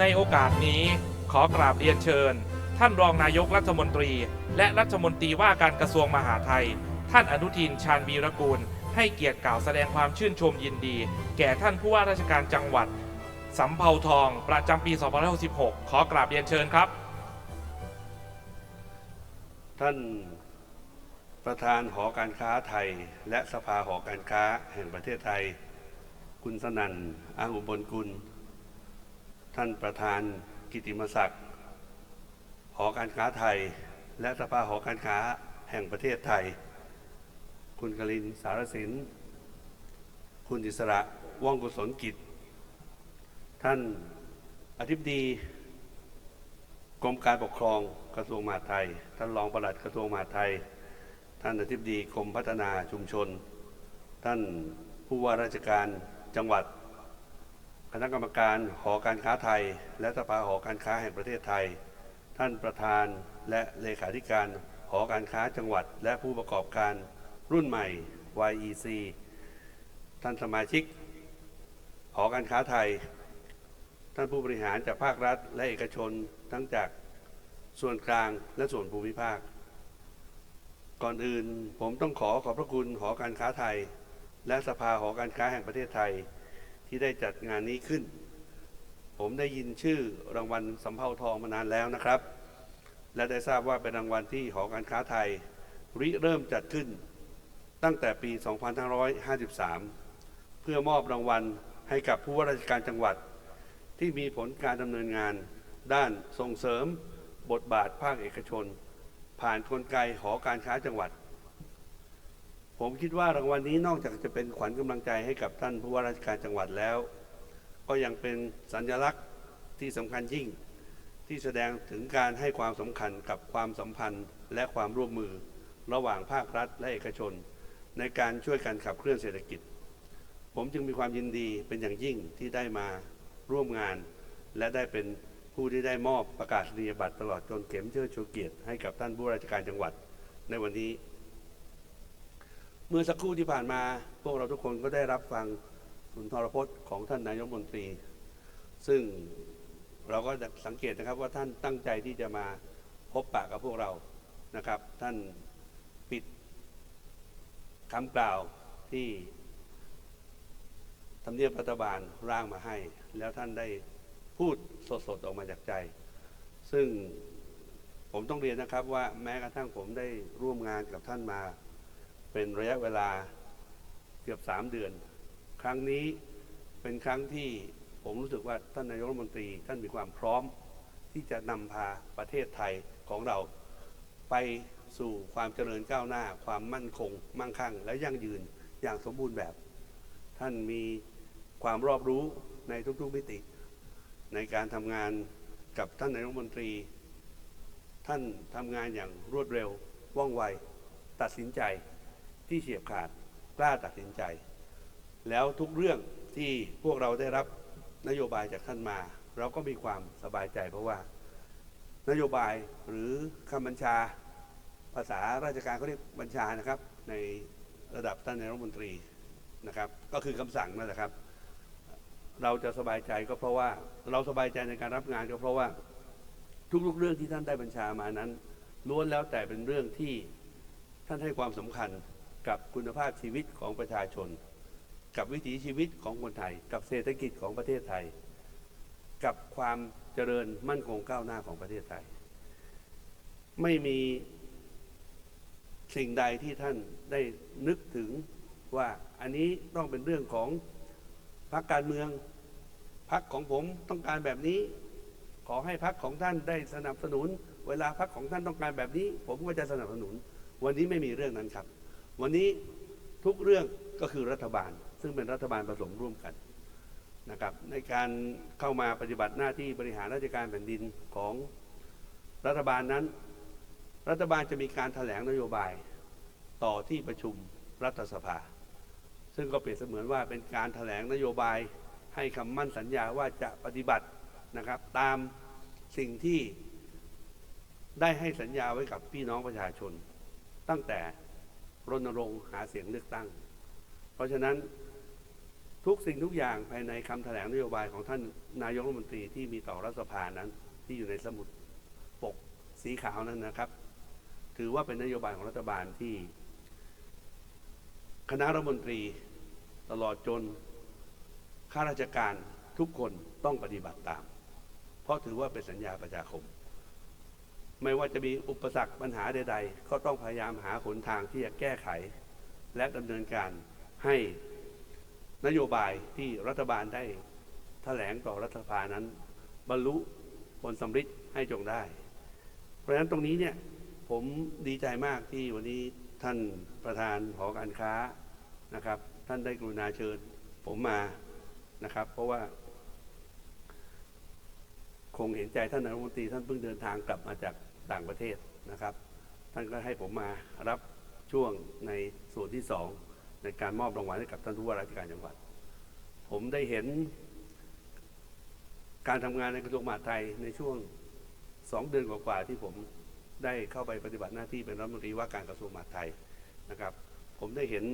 ในโอกาสนี้ขอกราบเรียนเชิญ ท่านรองนายกรัฐมนตรี และรัฐมนตรีว่าการกระทรวงมหาดไทย ท่านอนุทินชาญวีรกูล ให้เกียรติกล่าวแสดงความชื่นชมยินดี แก่ท่านผู้ว่าราชการจังหวัดสำเภาทองประจำปี 2566 ขอกราบเรียนเชิญครับ ท่านประธานหอการค้าไทย และสภาหอการค้าแห่งประเทศไทย คุณสนั่นอางอุบลกุล ท่านประธานกิติมศักดิ์หอการค้าไทย และสภาหอการค้าแห่งประเทศไทย คุณกลินสารสิน คุณอิสระว่องกุศลกิจ ท่านอธิบดีกรมการปกครองกระทรวงมหาดไทย ท่านรองปลัดกระทรวงมหาดไทย ท่านอธิบดีกรมพัฒนาชุมชน ท่านผู้ว่าราชการจังหวัด คณะกรรมการหอการค้าไทย และสภาหอการค้าแห่งประเทศไทย ท่านประธานและเลขาธิการหอการค้าจังหวัด และผู้ประกอบการรุ่นใหม่ YEC ท่านสมาชิก หอการค้าไทย ท่านผู้บริหารจากภาครัฐ และเอกชนทั้งจากส่วนกลางและส่วนภูมิภาค ก่อนอื่นผมต้องขอขอบพระคุณหอการค้าไทย และสภาหอการค้าแห่งประเทศไทย ที่ได้จัดงานนี้ขึ้น ผมได้ยินชื่อรางวัลสำเภาทองมานานแล้วนะครับ และได้ทราบว่าเป็นรางวัลที่หอการค้าไทย ริเริ่มจัดขึ้น ตั้งแต่ปี 2553 เพื่อมอบรางวัลให้กับผู้ว่าราชการจังหวัด ที่มีผลการดำเนินงาน ด้านส่งเสริม บทบาทภาคเอกชน ผ่านกลไกหอการค้าจังหวัด ผมคิดว่ารางวัลนี้นอกจากจะเป็นขวัญกำลังใจให้กับท่านผู้ว่าราชการจังหวัดแล้ว ก็ยังเป็นสัญลักษณ์ที่สำคัญยิ่ง ที่แสดงถึงการให้ความสำคัญกับความสัมพันธ์ และความร่วมมือ ระหว่างภาครัฐและเอกชน ในการช่วยกันขับเคลื่อนเศรษฐกิจ ผมจึงมีความยินดีเป็นอย่างยิ่งที่ได้มาร่วมงาน และได้เป็นผู้ที่ได้มอบประกาศนียบัตรตลอดจนเข็มเชิดชูเกียรติให้กับท่านผู้ว่าราชการจังหวัด ในวันนี้ เมื่อสักครู่ที่ผ่านมา พวกเราทุกคนก็ได้รับฟังสุนทรพจน์ของท่านนายกรัฐมนตรี ซึ่งเราก็สังเกตนะครับว่าท่านตั้งใจที่จะมาพบปะกับพวกเรานะครับ ท่านปิดคำกล่าวที่ทำเนียบรัฐบาลร่างมาให้ แล้วท่านได้พูดสดๆออกมาจากใจ ซึ่งผมต้องเรียนนะครับว่าแม้กระทั่งผมได้ร่วมงานกับท่านมา เป็นระยะเวลาเกือบสามเดือน ครั้งนี้เป็นครั้งที่ผมรู้สึกว่าท่านนายกรัฐมนตรีท่านมีความพร้อมที่จะนำพาประเทศไทยของเรา ไปสู่ความเจริญก้าวหน้า ความมั่นคง มั่งคั่ง และยั่งยืนอย่างสมบูรณ์แบบ ท่านมีความรอบรู้ในทุกๆมิติ ในการทำงานกับท่านนายกรัฐมนตรี ท่านทำงานอย่างรวดเร็วว่องไว ตัดสินใจ ที่เฉียบขาดกล้าตัดสินใจ แล้วทุกเรื่องที่พวกเราได้รับนโยบายจากท่านมา เราก็มีความสบายใจเพราะว่า นโยบายหรือคำบัญชาภาษาราชการเขาเรียกบัญชานะครับ ในระดับท่านนายรัฐมนตรีนะครับ ก็คือคำสั่งนั่นแหละครับ เราจะสบายใจก็เพราะว่าเราสบายใจในการรับงานก็เพราะว่าทุกๆ เรื่องที่ท่านได้บัญชามานั้นล้วนแล้วแต่เป็นเรื่องที่ท่านให้ความสำคัญ กับคุณภาพชีวิตของประชาชน กับวิถีชีวิตของคนไทย กับเศรษฐกิจของประเทศไทย กับความเจริญมั่นคงก้าวหน้าของประเทศไทย ไม่มีสิ่งใดที่ท่านได้นึกถึงว่าอันนี้ต้องเป็นเรื่องของพรรคการเมืองพรรคของผมต้องการแบบนี้ ขอให้พรรคของท่านได้สนับสนุน เวลาพรรคของท่านต้องการแบบนี้ ผมก็จะสนับสนุน วันนี้ไม่มีเรื่องนั้นครับ วันนี้ทุกเรื่องก็คือรัฐบาล ซึ่งเป็นรัฐบาลผสมร่วมกันนะครับในการเข้ามาปฏิบัติหน้าที่บริหารราชการแผ่นดินของรัฐบาลนั้น รัฐบาลจะมีการแถลงนโยบายต่อที่ประชุมรัฐสภา ซึ่งก็เปรียบเสมือนว่าเป็นการแถลงนโยบายให้คำมั่นสัญญาว่าจะปฏิบัตินะครับตามสิ่งที่ได้ให้สัญญาไว้กับพี่น้องประชาชน ตั้งแต่ รณรงค์หาเสียงเลือกตั้ง เพราะฉะนั้นทุกสิ่งทุกอย่างภายในคำแถลงนโยบายของท่านนายกรัฐมนตรีที่มีต่อรัฐสภานั้นที่อยู่ในสมุดปกสีขาวนั้นนะครับ ถือว่าเป็นนโยบายของรัฐบาลที่ คณะรัฐมนตรีตลอดจนข้าราชการทุกคนต้องปฏิบัติตาม เพราะถือว่าเป็นสัญญาประชาคม ไม่ว่าจะมีอุปสรรคปัญหาใด ๆ ก็ต้องพยายามหาหนทางที่จะแก้ไข และดำเนินการให้นโยบายที่รัฐบาลได้แถลงต่อรัฐสภานั้น บรรลุผลสำฤทธิ์ให้จงได้ เพราะฉะนั้นตรงนี้เนี่ยผมดีใจมากที่วันนี้ท่านประธานหอการค้านะครับ ท่านได้กรุณาเชิญผมมานะครับ เพราะว่า คงเห็นใจท่านนายกรัฐมนตรีท่านเพิ่งเดินทางกลับมาจาก ต่างประเทศนะครับ ท่านก็ให้ผมมารับช่วงในส่วนที่สองในการมอบรางวัลให้กับท่านผู้ว่าราชการจังหวัด ผมได้เห็น การทำงานในกระทรวงมหาดไทยในช่วงสองเดือนกว่าๆที่ผมได้เข้าไปปฏิบัติหน้าที่เป็นรัฐมนตรีว่าการกระทรวงมหาดไทยนะครับ ผมได้เห็น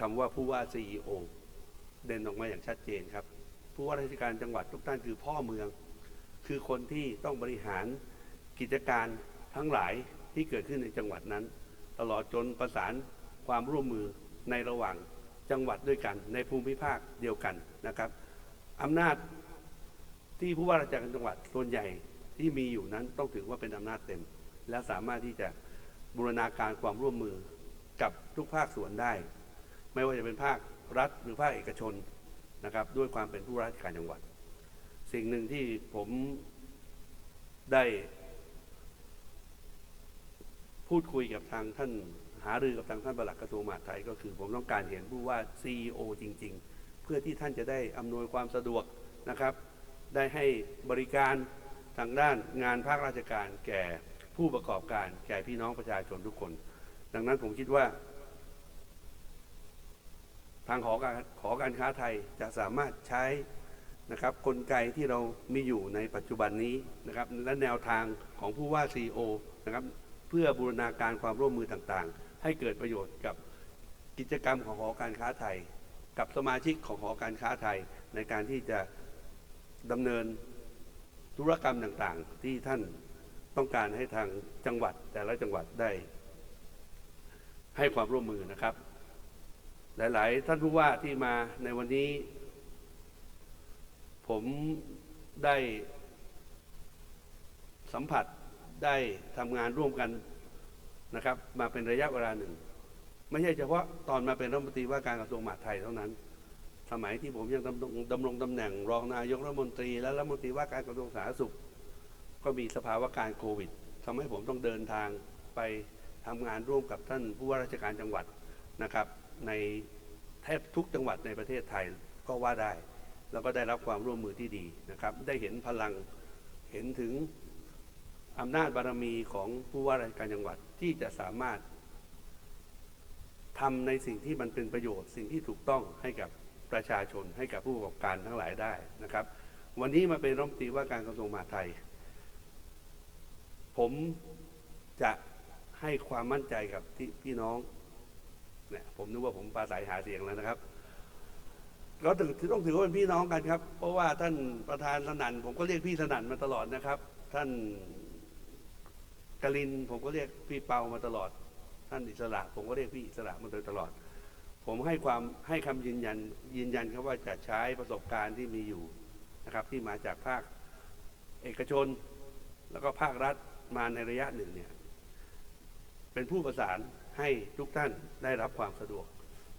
คำว่าผู้ว่า CEO เด่นออกมาอย่างชัดเจนครับ ผู้ว่าราชการจังหวัดทุกท่านคือพ่อเมือง คือคนที่ต้องบริหาร กิจการทั้งหลายที่เกิดขึ้นในจังหวัดนั้น ตลอดจนประสานความร่วมมือในระหว่างจังหวัดด้วยกัน ในภูมิภาคเดียวกันนะครับอำนาจที่ผู้ว่าราชการจังหวัดส่วนใหญ่ที่มีอยู่นั้นต้องถือว่าเป็นอำนาจเต็ม และสามารถที่จะบูรณาการความร่วมมือกับทุกภาคส่วนได้ ไม่ว่าจะเป็นภาครัฐหรือภาคเอกชนนะครับ ด้วยความเป็นผู้ว่าราชการจังหวัด สิ่งหนึ่งที่ผมได้ พูดคุยกับทางท่านหารือกับทางท่านปลัดกระทรวงมหาดไทยก็คือผมต้องการเห็นผู้ว่า CEO จริง ๆ เพื่อที่ท่านจะได้อำนวยความสะดวกนะครับ ได้ให้บริการทางด้านงานภาคราชการแก่ผู้ประกอบการแก่พี่น้องประชาชนทุกคน ดังนั้นผมคิดว่า ทางหอการหอการค้าไทยจะสามารถใช้นะครับกลไกที่เรามีอยู่ในปัจจุบันนี้นะครับและแนวทางของผู้ว่า CEO นะครับ เพื่อบูรณาการความร่วมมือต่างๆ ให้เกิดประโยชน์กับกิจกรรมของหอการค้าไทย กับสมาชิกของหอการค้าไทยในการที่จะดำเนินธุรกรรมต่างๆ ที่ท่านต้องการให้ทางจังหวัดแต่ละจังหวัดได้ ให้ความร่วมมือนะครับ หลายๆ ท่านผู้ว่าที่มาในวันนี้ ผมได้สัมผัส ได้ทำงานร่วมกันนะครับ มาเป็นระยะเวลาหนึ่ง ไม่ใช่เฉพาะตอนมาเป็นรัฐมนตรีว่าการกระทรวงมหาดไทยเท่านั้น สมัยที่ผมยังดำรงดำรงตำแหน่งรองนายกรัฐมนตรี และรัฐมนตรีว่าการกระทรวงสาธารณสุข ก็มีสภาวะการโควิดทำให้ผมต้องเดินทางไปทำงานร่วมกับท่านผู้ว่าราชการจังหวัดนะครับ ในแทบทุกจังหวัดในประเทศไทยก็ว่าได้ แล้วก็ได้รับความร่วมมือที่ดีนะครับ ได้เห็นพลังเห็นถึง อำนาจบารมีของผู้ว่าราชการจังหวัดที่จะสามารถทำในสิ่งที่มันเป็นประโยชน์ สิ่งที่ถูกต้องให้กับประชาชนให้กับผู้ประกอบการทั้งหลายได้นะครับ วันนี้มาเป็นรัฐมนตรีว่าการกระทรวงมหาดไทย ผมจะให้ความมั่นใจกับที่พี่น้องเนี่ยผมนึกว่าผมปราศัยหาเสียงแล้วนะครับก็ถึงต้องถือว่าเป็นพี่น้องกันครับ เพราะว่าท่านประธานสนั่นผมก็เรียกพี่สนั่นมาตลอดนะครับ ท่าน กลินผมก็เรียกพี่เปามาตลอด ท่านอิสระ ผมก็เรียกพี่อิสระมาโดยตลอด ผมให้ความให้คำยืนยันยืนยันครับว่าจะใช้ประสบการณ์ที่มีอยู่นะครับ ที่มาจากภาคเอกชน แล้วก็ภาครัฐมาในระยะหนึ่งเนี่ยเป็นผู้ประสานให้ทุกท่านได้รับความสะดวก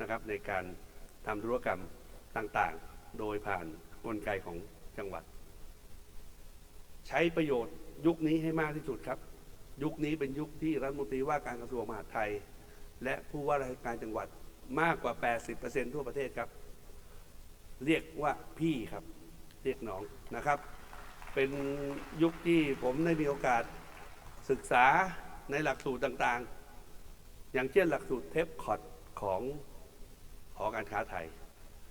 นะครับในการทำธุรกรรมต่างๆ โดยผ่านกลไกของจังหวัด ใช้ประโยชน์ยุคนี้ให้มากที่สุดครับ ยุคนี้เป็นยุคที่รัฐมนตรีว่าการกระทรวงมหาดไทย และผู้ว่าราชการจังหวัดมากกว่า 80%ทั่วประเทศครับ เรียกว่าพี่ครับ เรียกน้องนะครับ เป็นยุคที่ผมได้มีโอกาสศึกษาในหลักสูตรต่างๆ อย่างเช่นหลักสูตรเทปคอร์ดของหอการค้าไทย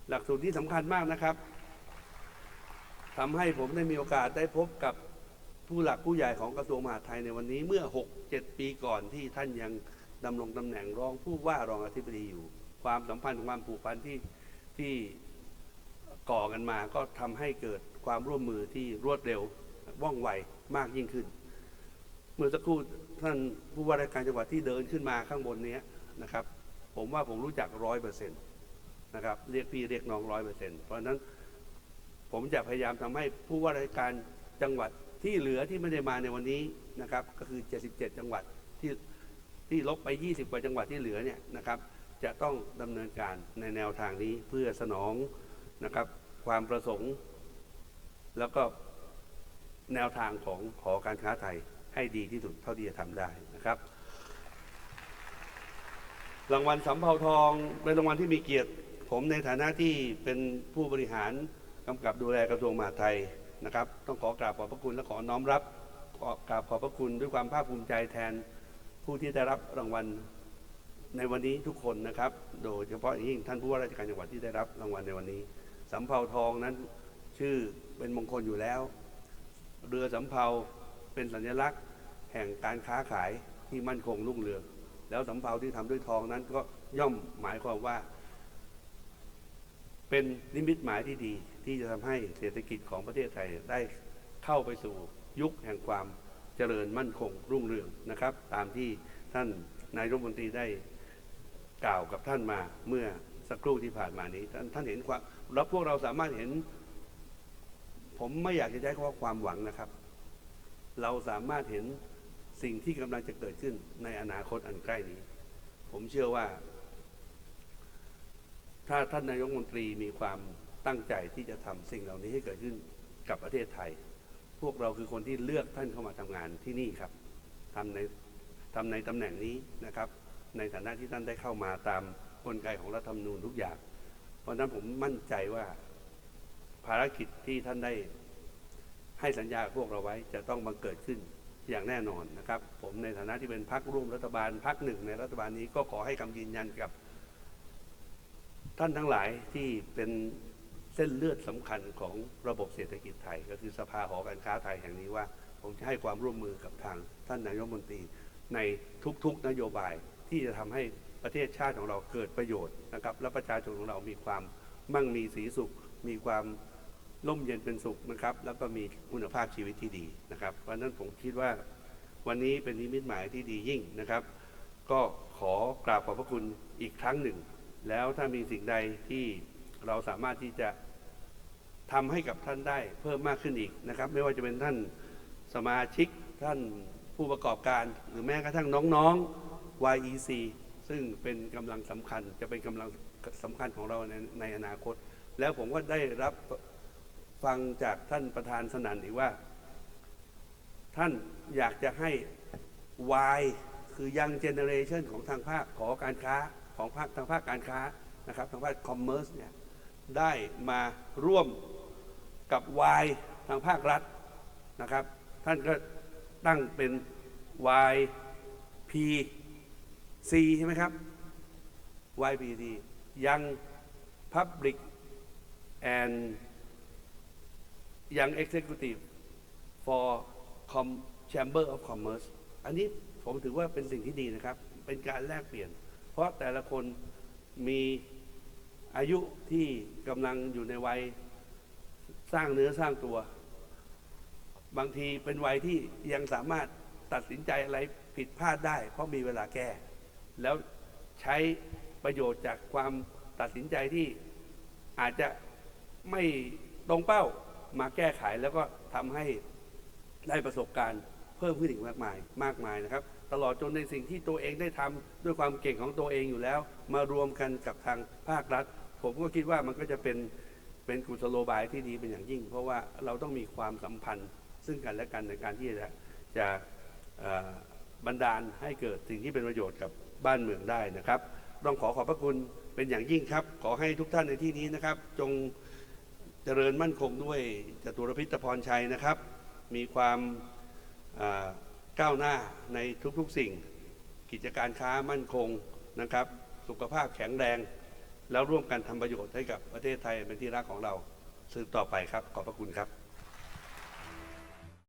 หลักสูตรที่สำคัญมากนะครับทำให้ผมได้มีโอกาสได้พบกับ ผู้หลักผู้ใหญ่ของกระทรวงมหาดไทยในวันนี้เมื่อ 6-7 ปีก่อนที่ท่านยังดำรงตำแหน่งรองผู้ว่ารองอธิบดีอยู่ ความสัมพันธ์ความผูกพันที่ที่ก่อกันมาก็ทำให้เกิดความร่วมมือที่รวดเร็วว่องไวมากยิ่งขึ้น เมื่อสักครู่ท่านผู้ว่าราชการจังหวัดที่เดินขึ้นมาข้างบนนี้นะครับ ผมว่าผมรู้จักร้อยเปอร์เซ็นต์นะครับเรียกพี่เรียกน้องร้อยเปอร์เซ็นต์เพราะฉะนั้นผมจะพยายามทำให้ผู้ว่าราชการจังหวัด ที่เหลือที่ไม่ได้มาในวันนี้นะครับ ก็คือ 77 จังหวัดที่ที่ลบไป 20 กว่าจังหวัดที่เหลือเนี่ยนะครับ จะต้องดำเนินการในแนวทางนี้เพื่อสนองนะครับ ความประสงค์ แล้วก็แนวทางของหอการค้าไทยให้ดีที่สุดเท่าที่จะทำได้นะครับ รางวัลสำเภาทองเป็นรางวัลที่มีเกียรติ ผมในฐานะที่เป็นผู้บริหารกำกับดูแลกระทรวงมหาดไทย นะครับ ต้องขอกราบขอบพระคุณและขอน้อมรับขอกราบขอบพระคุณด้วยความภาคภูมิใจแทนผู้ที่ได้รับรางวัลในวันนี้ทุกคนนะครับ โดยเฉพาะอย่างยิ่งท่านผู้ว่าราชการจังหวัดที่ได้รับรางวัลในวันนี้สำเภาทองนั้นชื่อเป็นมงคลอยู่แล้ว เรือสำเภาเป็นสัญลักษณ์ แห่งการค้าขายที่มั่นคงรุ่งเรือง แล้วสำเภาที่ทำด้วยทองนั้นก็ย่อมหมายความว่า เป็นนิมิตหมายที่ดี ที่จะทำให้เศรษฐกิจของประเทศไทยได้เข้าไปสู่ยุคแห่งความเจริญมั่นคงรุ่งเรืองนะครับ ตามที่ท่านนายรัฐมนตรีได้กล่าวกับท่านมาเมื่อสักครู่ที่ผ่านมานี้ ท่านท่านเห็นความแล้วพวกเราสามารถเห็น ผมไม่อยากจะใช้คำว่าความหวังนะครับ เราสามารถเห็นสิ่งที่กำลังจะเกิดขึ้นในอนาคตอันใกล้นี้ ผมเชื่อว่า ถ้าท่านนายกรัฐมนตรีมีความ ตั้งใจที่จะทำสิ่งเหล่านี้ให้เกิดขึ้นกับประเทศไทย พวกเราคือคนที่เลือกท่านเข้ามาทำงานที่นี่ครับทำในทำในตำแหน่งนี้นะครับ ในฐานะที่ท่านได้เข้ามาตามกลไกของรัฐธรรมนูญทุกอย่าง เพราะนั้นผมมั่นใจว่าภารกิจที่ท่านได้ให้สัญญาพวกเราไว้จะต้องบังเกิดขึ้นอย่างแน่นอนนะครับ ผมในฐานะที่เป็นพรรคร่วมรัฐบาลพรรคหนึ่งในรัฐบาลนี้ก็ขอให้คำยืนยันกับ ท่านทั้งหลายที่เป็น ส้นเลือดสำคัญของระบบเศรษฐกิจไทย ก็คือสภาหอการค้าไทยแห่งนี้ว่า ผมจะให้ความร่วมมือกับทางท่านนายกมนตรีในทุกๆ นโยบายที่จะทำให้ประเทศชาติของเราเกิดประโยชน์นะครับ และประชาชนของเรามีความมั่งมีสีสุข มีความร่มเย็นเป็นสุขนะครับ แล้วก็มีคุณภาพชีวิตที่ดีนะครับ เพราะฉะนั้นผมคิดว่าวันนี้เป็นนิมิตหมายที่ดียิ่งนะครับ ก็ขอกราบขอบพระคุณอีกครั้งหนึ่ง แล้วถ้ามีสิ่งใดที่เราสามารถที่จะ ทำให้กับท่านได้เพิ่มมากขึ้นอีกนะครับ ไม่ว่าจะเป็นท่านสมาชิกท่านผู้ประกอบการ หรือแม้กระทั่งน้องๆ YEC ซึ่งเป็นกำลังสำคัญจะเป็นกำลังสำคัญของเราในในอนาคต แล้วผมก็ได้รับฟังจากท่านประธานสนันอีกว่า ท่านอยากจะให้ Y คือ Young Generation ของทางภาคขอการค้าของภาคทางภาคการค้านะครับทางภาคคอมเมอร์สเนี่ยได้มาร่วม กับ Y ทางภาครัฐนะครับ ท่านก็ตั้งเป็น YPC ใช่ไหมครับ YPC Young Public and Young Executive for Com- Chamber of Commerce อันนี้ผมถือว่าเป็นสิ่งที่ดีนะครับ เป็นการแลกเปลี่ยน เพราะแต่ละคนมีอายุที่กำลังอยู่ในวัย สร้างเนื้อสร้างตัว บางทีเป็นวัยที่ยังสามารถตัดสินใจอะไรผิดพลาดได้ เพราะมีเวลาแก้ แล้วใช้ประโยชน์จากความตัดสินใจที่อาจจะไม่ตรงเป้ามาแก้ไขแล้วก็ทำให้ได้ประสบการณ์เพิ่มขึ้นอีกมากมายมากมายนะครับ ตลอดจนในสิ่งที่ตัวเองได้ทำด้วยความเก่งของตัวเองอยู่แล้ว มารวมกันกับทางภาครัฐ ผมก็คิดว่ามันก็จะเป็น เป็นกุศโลบายที่ดีเป็นอย่างยิ่ง เพราะว่าเราต้องมีความสัมพันธ์ ซึ่งกันและกันในการที่จะจะบันดาลให้เกิดสิ่งที่เป็นประโยชน์กับบ้านเมืองได้นะครับ ต้องขอขอบพระคุณเป็นอย่างยิ่งครับ ขอให้ทุกท่านในที่นี้นะครับ จงเจริญมั่นคงด้วยจตุรพิธพรชัยนะครับ มีความก้าวหน้าในทุกๆสิ่ง กิจการค้ามั่นคงนะครับ สุขภาพแข็งแรง แล้วร่วมกันทำประโยชน์ให้กับประเทศไทยเป็นที่รักของเราสืบต่อไปครับ ขอบพระคุณครับ